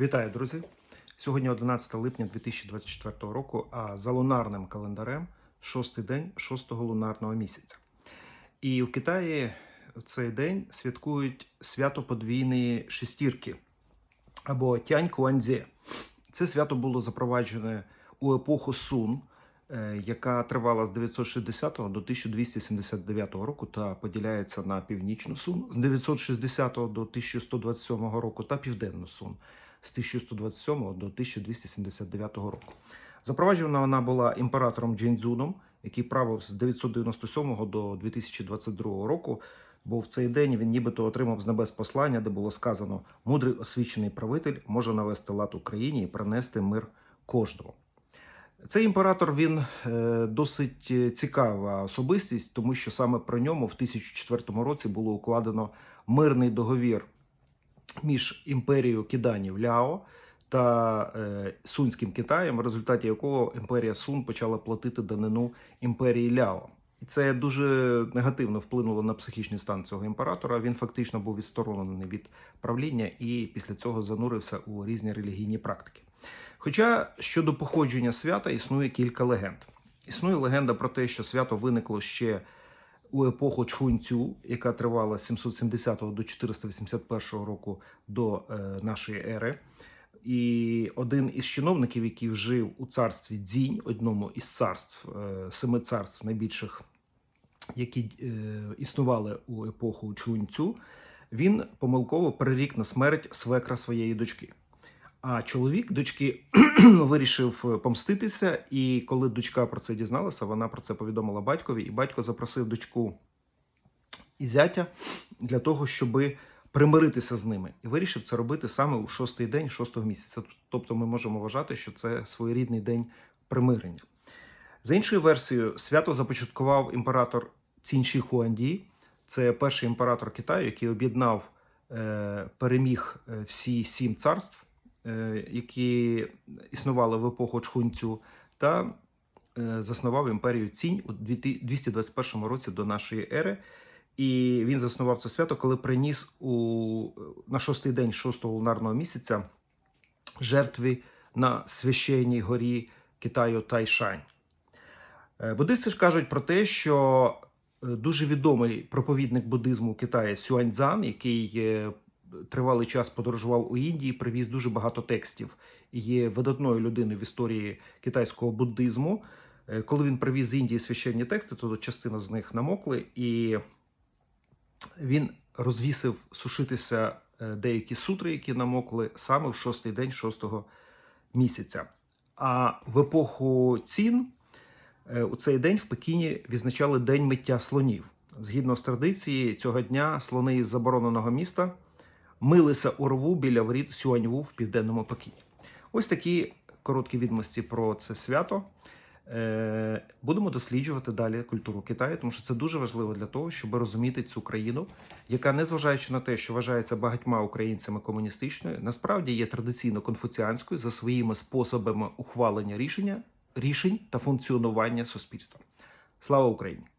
Вітаю, друзі! Сьогодні 11 липня 2024 року, а за лунарним календарем шостий день шостого лунарного місяця. І в Китаї в цей день святкують свято подвійної шестірки або Тянь Куанзє. Це свято було запроваджене у епоху Сун, е, яка тривала з 960 до 1279 року та поділяється на північну Сун з 960 до 1127 року та південну Сун з 1127 до 1279 року. Запроваджена вона була імператором Джіндзуном, який правив з 997 до 2022 року. Бо в цей день він нібито отримав з небес послання, де було сказано: мудрий освічений правитель може навести лад Україні і принести мир кожному. Цей імператор він е, досить цікава особистість, тому що саме про ньому в 1004 році було укладено мирний договір між імперією киданів Ляо та е, Сунським Китаєм, в результаті якого імперія Сун почала платити данину імперії Ляо. І це дуже негативно вплинуло на психічний стан цього імператора. Він фактично був відсторонений від правління і після цього занурився у різні релігійні практики. Хоча щодо походження свята існує кілька легенд. Існує легенда про те, що свято виникло ще у епоху Чхунцю, яка тривала з 770 до 481 року до е, нашої ери. І один із чиновників, який жив у царстві Дзінь, одному із царств, е, семи царств найбільших, які е, існували у епоху Чхунцю, він помилково перерік на смерть свекра своєї дочки. А чоловік дочки вирішив помститися, і коли дочка про це дізналася, вона про це повідомила батькові, і батько запросив дочку і зятя для того, щоб примиритися з ними, і вирішив це робити саме у шостий день шостого місяця. Тобто, ми можемо вважати, що це своєрідний день примирення. За іншою версією, свято започаткував імператор Цінші Хуанді. Це перший імператор Китаю, який об'єднав, е, переміг е, всі сім царств, е, які існували в епоху Чхунцю, та е, заснував імперію Цінь у 221 році до нашої ери. І він заснував це свято, коли приніс у на шостий день шостого лунарного місяця жертві на священній горі Китаю Тайшань. Е, Буддисти ж кажуть про те, що е, дуже відомий проповідник буддизму в Китаї Сюаньцзан, який е, тривалий час подорожував у Індії, привіз дуже багато текстів є видатною людиною в історії китайського буддизму. Е, Коли він привіз з Індії священні тексти, то частина з них намокли, і він розвісив сушитися е, деякі сутри, які намокли саме в шостий день шостого місяця. А в епоху цін е, у цей день в Пекіні відзначали День миття слонів. Згідно з традицією, цього дня слони із забороненого міста милися у рву біля воріт Сюаньву в південному Пекіні. Ось такі короткі відомості про це свято. Е, Будемо досліджувати далі культуру Китаю, тому що це дуже важливо для того, щоб розуміти цю країну, яка, незважаючи на те, що вважається багатьма українцями комуністичною, насправді є традиційно конфуціанською за своїми способами ухвалення рішення рішень та функціонування суспільства. Слава Україні!